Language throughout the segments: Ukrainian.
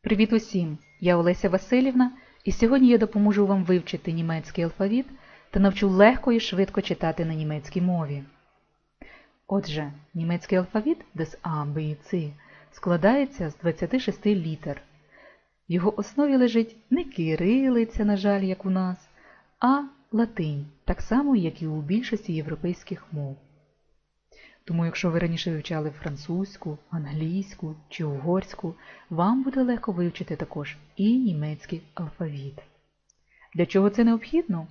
Привіт усім! Я Олеся Васильівна, і сьогодні я допоможу вам вивчити німецький алфавіт та навчу легко і швидко читати на німецькій мові. Отже, німецький алфавіт des A, B і C складається з 26 літер. В його основі лежить не кирилиця, на жаль, як у нас, а латинь, так само, як і у більшості європейських мов. Тому, якщо ви раніше вивчали французьку, англійську чи угорську, вам буде легко вивчити також і німецький алфавіт. Для чого це необхідно?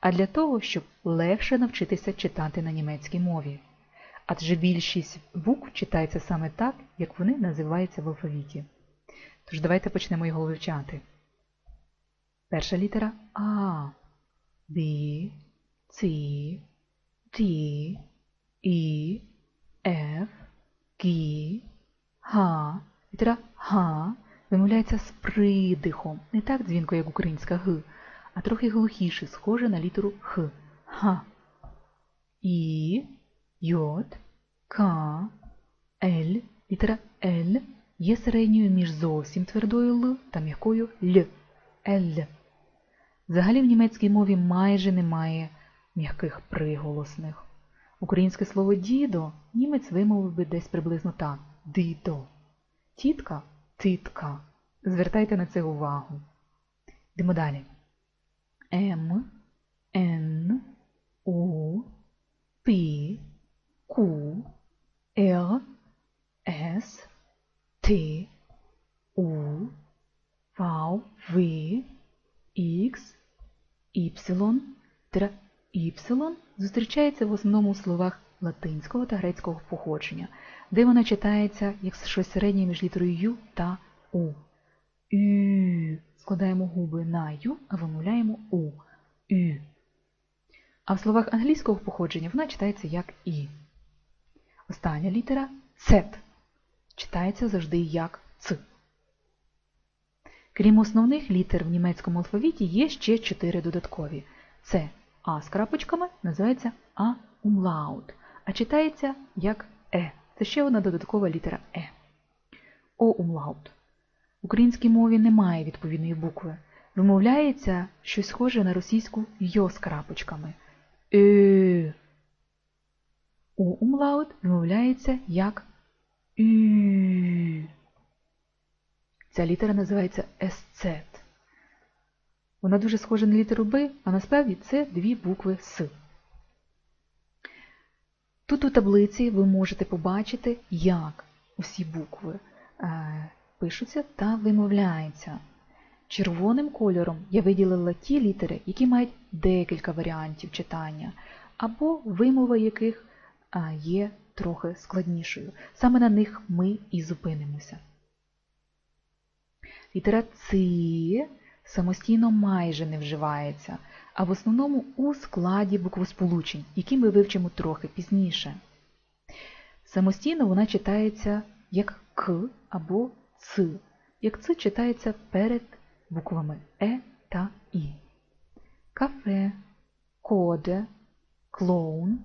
А для того, щоб легше навчитися читати на німецькій мові. Адже більшість букв читається саме так, як вони називаються в алфавіті. Тож давайте почнемо його вивчати. Перша літера А, Б, С, Т, І, Ф, Г, Г. Літера Г вимовляється з придихом. Не так дзвінко, як українська Г, а трохи глухіше, схоже на літеру Х. Х. І, Й, К, Л. Літера Л є середньою між зовсім твердою Л та м'якою Л. Л. Взагалі в німецькій мові майже немає м'яких приголосних. Українське слово дідо німець вимовив би десь приблизно так дидо. Тітка титка. Звертайте на це увагу. Йдемо далі. М, Н, У, П, Q, Р, С, Т, У, В, В, Х, Y, тире Y зустрічається в основному у словах латинського та грецького походження, де вона читається як щось середнє між літерою Ю та У. Ю. Складаємо губи на Ю, а вимовляємо У. Ю. А в словах англійського походження вона читається як І. Остання літера С. Читається завжди як Ц. Крім основних літер в німецькому алфавіті є ще чотири додаткові. Це А з крапочками називається А умлаут, а читається як Е. Це ще одна додаткова літера Е. О умлаут. В українській мові немає відповідної букви. Вимовляється щось схоже на російську йо з крапочками. Е. У умлаут вимовляється як Ю. Ця літера називається есцет. Вона дуже схожа на літеру Б, а насправді це дві букви С. Тут у таблиці ви можете побачити, як усі букви е, пишуться та вимовляються. Червоним кольором я виділила ті літери, які мають декілька варіантів читання, або вимова яких е, є трохи складнішою. Саме на них ми і зупинимося. Літера Ц самостійно майже не вживається, а в основному у складі буквосполучень, які ми вивчимо трохи пізніше. Самостійно вона читається як К або Ц, як Ц читається перед буквами Е та І. Кафе, коде, клоун,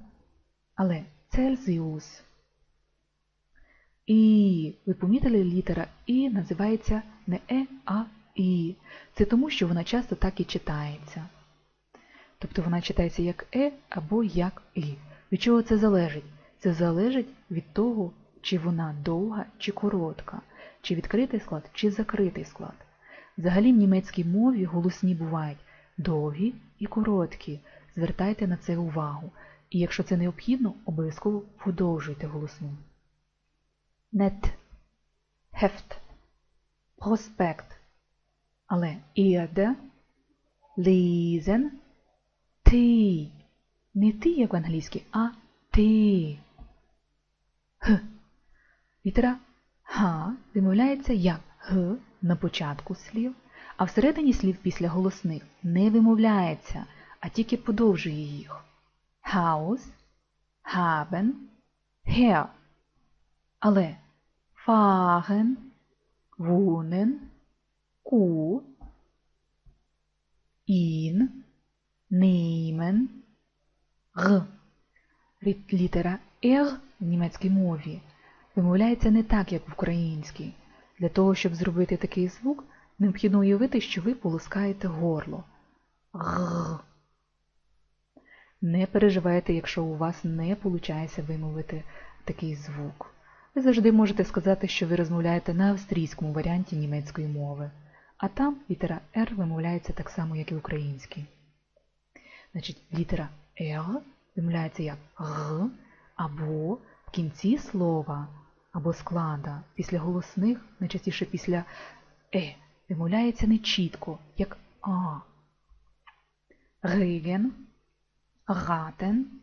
але Цельзіус. І ви помітили, літера І називається не Е, а І. Це тому, що вона часто так і читається. Тобто вона читається як Е або як І. Від чого це залежить? Це залежить від того, чи вона довга чи коротка, чи відкритий склад, чи закритий склад. Взагалі в німецькій мові голосні бувають довгі і короткі. Звертайте на це увагу. І якщо це необхідно, обов'язково подовжуйте голосну. Нет, хефт, проспект. Але ірде, лізен, ти. Не ти, як в англійській, а ти. Г. Літера Г вимовляється як Г на початку слів, а всередині слів після голосних не вимовляється, а тільки подовжує їх. Haus, haben, her. Але fahren, wohnen, gut, ihn, nehmen, р. Літера Р в німецькій мові вимовляється не так, як в українській. Для того, щоб зробити такий звук, необхідно уявити, що ви полоскаєте горло. Г. Не переживайте, якщо у вас не виходить вимовити такий звук. Ви завжди можете сказати, що ви розмовляєте на австрійському варіанті німецької мови, а там літера R вимовляється так само, як і українській. Значить, літера R вимовляється як Г, або в кінці слова або склада після голосних, найчастіше після Е, вимовляється нечітко, як А. Реген, ратен,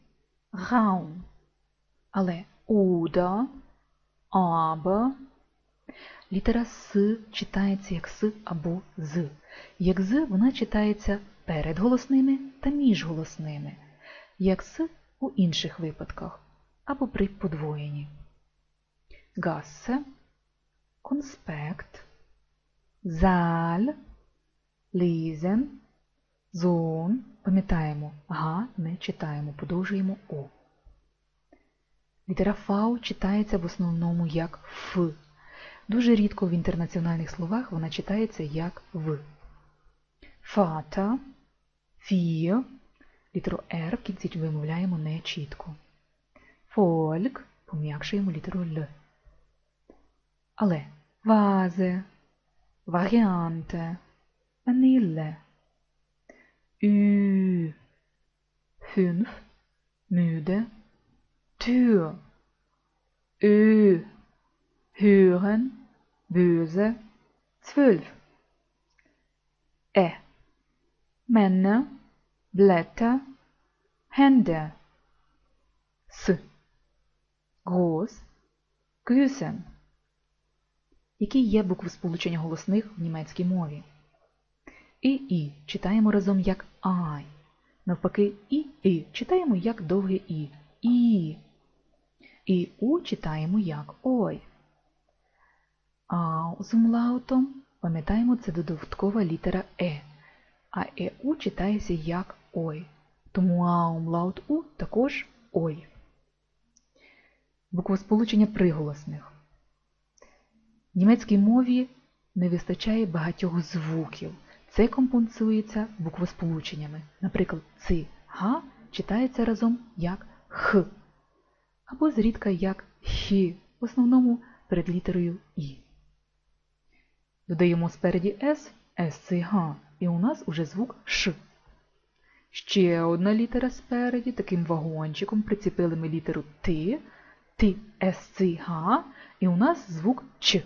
раун. Але уда, аба. Літера С читається як С або З. Як З вона читається перед голосними та між голосними, як С у інших випадках або при подвоєнні. Гаsse, конспект, заль, лізен, зон. Пам'ятаємо, га не читаємо, подовжуємо О. Літера Фау читається в основному як Ф. Дуже рідко в інтернаціональних словах вона читається як В. Фата, фіо. Літеру Р в кінці вимовляємо не чітко. Фольк пом'якшуємо літеру Л. Але вазе, варіанте, ваніле. Ü, fünf, müde, Tür, Ö, hören, böse, zwölf. Ä, Männer, Blätter, Hände. S, groß, Grüßen. Які є букви сполучення голосних в німецькій мові? І І читаємо разом як Ай. Навпаки, І І читаємо як довге І. І. І У читаємо як Ой. А з умлаутом, пам'ятаємо, це додаткова літера Е. А ЕУ читається як Ой. Тому аумлаут У також Ой. Буквосполучення приголосних. В німецькій мові не вистачає багатьох звуків. Це компенсується буквосполученнями. Наприклад, ци га читається разом як х, або зрідка як хі, в основному перед літерою І. Додаємо спереді С, С ци га, і у нас уже звук Ш. Ще одна літера спереді, таким вагончиком прицепили ми літеру Т, Т, С ци га, і у нас звук Ч.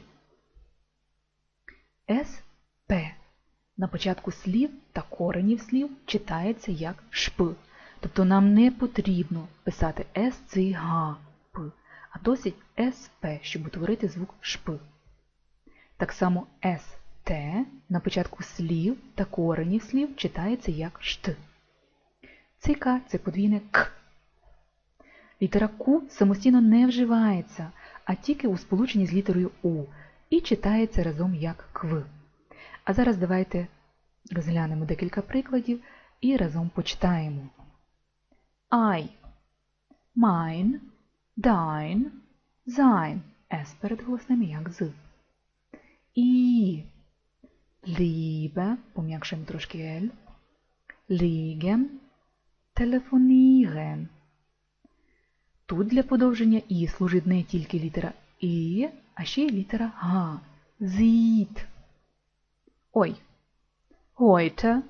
С, П на початку слів та коренів слів читається як шп. Тобто нам не потрібно писати С, Ц, Г, П, а досить СП, щоб утворити звук шп. Так само С, Т на початку слів та коренів слів читається як шт. Цика це подвійне К. Літера Q самостійно не вживається, а тільки у сполученні з літерою У і читається разом як кв. А зараз давайте розглянемо декілька прикладів і разом почитаємо. I, mine, dein, sein. С перед голосними як з. І. Liebe, пом'якшуємо трошки L. Liegen, telefonieren. Тут для подовження І служить не тільки літера І, а ще й літера Г. Зіт. Ой. Heute,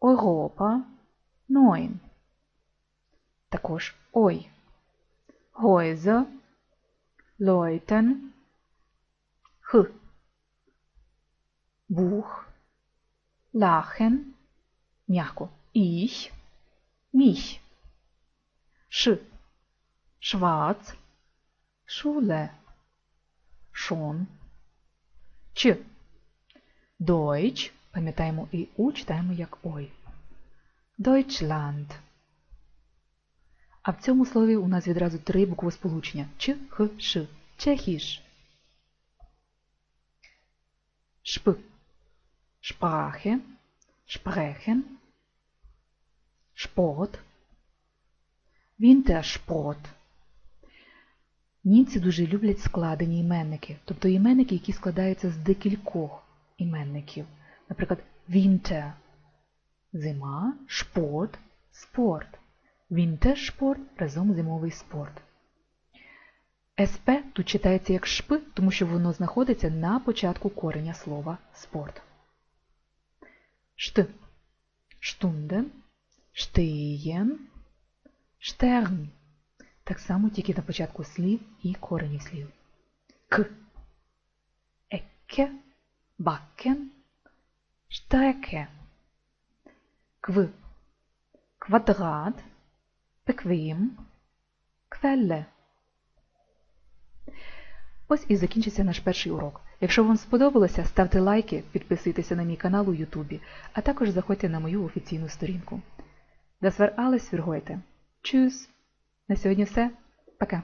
Europa, neun. Також ой. Häuser, Leuten, Х. Бух, Lachen, м'яко. Ich, mich. Ш. Schwarz, Schule. Schon. Ч. Deutsch, пам'ятаємо і У читаємо як Ой. Deutschland. А в цьому слові у нас відразу три буквосполучення Ч, Х, Ш. Чехіш. Шп. Sprache. Sprechen. Sport. Wintersport. Німці дуже люблять складені іменники, тобто іменники, які складаються з декількох іменників. Наприклад, Winter – зима, шпорт, спорт. Wintersport – разом зимовий спорт. СП тут читається як шп, тому що воно знаходиться на початку кореня слова спорт. Шт. Штунден, штиєн, штерн. Так само тільки на початку слів і коренів слів. К. Екке, бакен, штреке. Кв. Квадрат, пеквім, квелле. Ось і закінчиться наш перший урок. Якщо вам сподобалося, ставте лайки, підписуйтеся на мій канал у Ютубі, а також заходьте на мою офіційну сторінку. Das war alles für heute. На сьогодні все. Пока!